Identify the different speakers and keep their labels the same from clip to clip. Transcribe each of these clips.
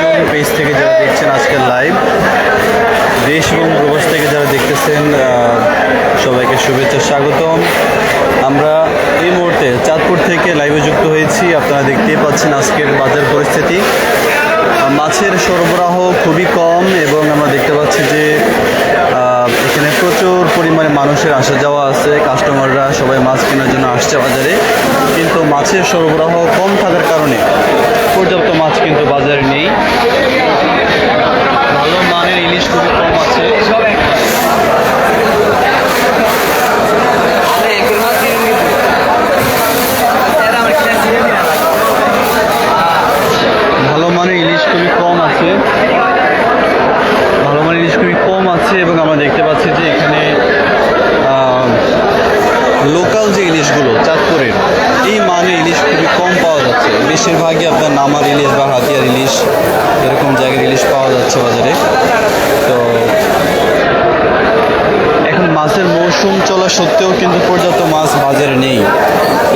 Speaker 1: Zone page থেকে যারা দেখছেন আজকের লাইভ দেশ এবং প্রবাস থেকে যারা দেখতেছেন সবাইকে শুভেচ্ছা স্বাগতম। আমরা এই মুহূর্তে চাঁদপুর থেকে লাইভে যুক্ত হয়েছি। আপনারা দেখতেই পাচ্ছেন আজকের বাজার পরিস্থিতি। মাছের সরবরাহ খুবই কম এবং আমরা দেখতে পাচ্ছি যে এখানে প্রচুর পরিমাণে মানুষের আসা যাওয়া আছে সবাই মাছ কেনার জন্য আসছে বাজারে। কিন্তু মাছের সরবরাহ কম থাকার কারণে পর্যাপ্ত মাছ কিন্তু বাজারে নেই ভালো মানের ইলিশ খুবই কম আছে ভালো মানের ইলিশ খুবই কম আছে ভালো মানের ইলিশ খুবই কম আছে এবং আমরা দেখতে পাচ্ছি যে এখানে লোকাল যে ইলিশগুলো চাঁদপুরের এই মানের ইলিশ খুবই কম পাওয়া যাচ্ছে বেশিরভাগই আপনার নামার ইলিশ বা হাতিয়ার ইলিশ এরকম জায়গার ইলিশ পাওয়া যাচ্ছে বাজারে তো এখন মাছের মৌসুম চলা সত্ত্বেও কিন্তু পর্যাপ্ত মাছ বাজারে নেই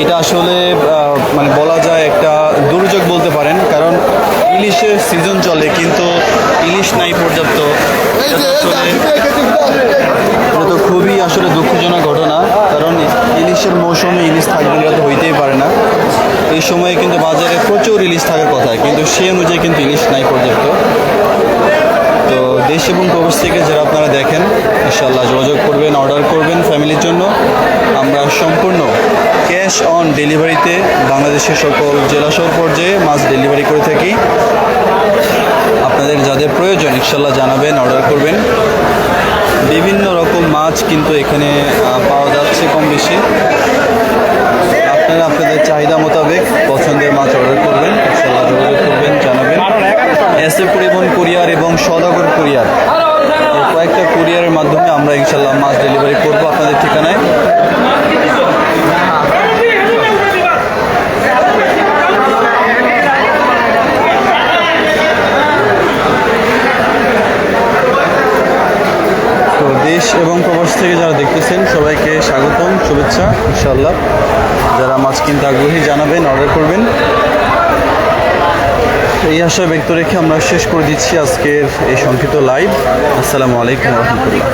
Speaker 1: এটা আসলে মানে বলা যায় একটা দুর্যোগ বলতে পারেন কারণ ইলিশের সিজন চলে কিন্তু ইলিশ নাই পর্যাপ্ত আসলে এটা তো খুবই আসলে দুঃখজনক ঘটনা কারণ মৌসুমে ইলিশ থাকবে না তো হইতেই পারে না। এই সময়ে কিন্তু বাজারে প্রচুর ইলিশ থাকার কথা, কিন্তু সে অনুযায়ী কিন্তু ইলিশ নাই পর্যাপ্ত তো দেশ এবং প্রবাস থেকে যারা আপনারা দেখেন ইনশাল্লাহ যোগাযোগ করবেন অর্ডার করবেন ফ্যামিলির জন্য। আমরা সম্পূর্ণ ক্যাশ অন ডেলিভারিতে বাংলাদেশের সকল জেলা শহর পর্যায়ে মাছ ডেলিভারি করে থাকি। আপনাদের যাদের প্রয়োজন ইনশাল্লাহ জানাবেন অর্ডার করবেন। বিভিন্ন রকম মাছ কিন্তু এখানে পাওয়া যাচ্ছে কম বেশি চাহিদা মোতাবেক পছন্দের মাছ অর্ডার করবেন করবেন, জানাবেন। এস এ পরিবহন কুরিয়ার এবং সদাগর কুরিয়ার। কয়েকটা কুরিয়ারের মাধ্যমে আমরা ইনশাল্লাহ মাছ ডেলিভারি করব আপনাদের ঠিকানায়। দেশ এবং প্রবাস থেকে যারা দেখতেছেন, সবাইকে স্বাগতম, শুভেচ্ছা ইনশাল্লাহ যারা মাছ কিনতে আগ্রহী, জানাবেন অর্ডার করবেন। এই আশা ব্যক্ত রেখে আমরা শেষ করে দিচ্ছি আজকের এই সংক্ষিপ্ত লাইভ আসসালামু আলাইকুম রহমতুল্লাহ।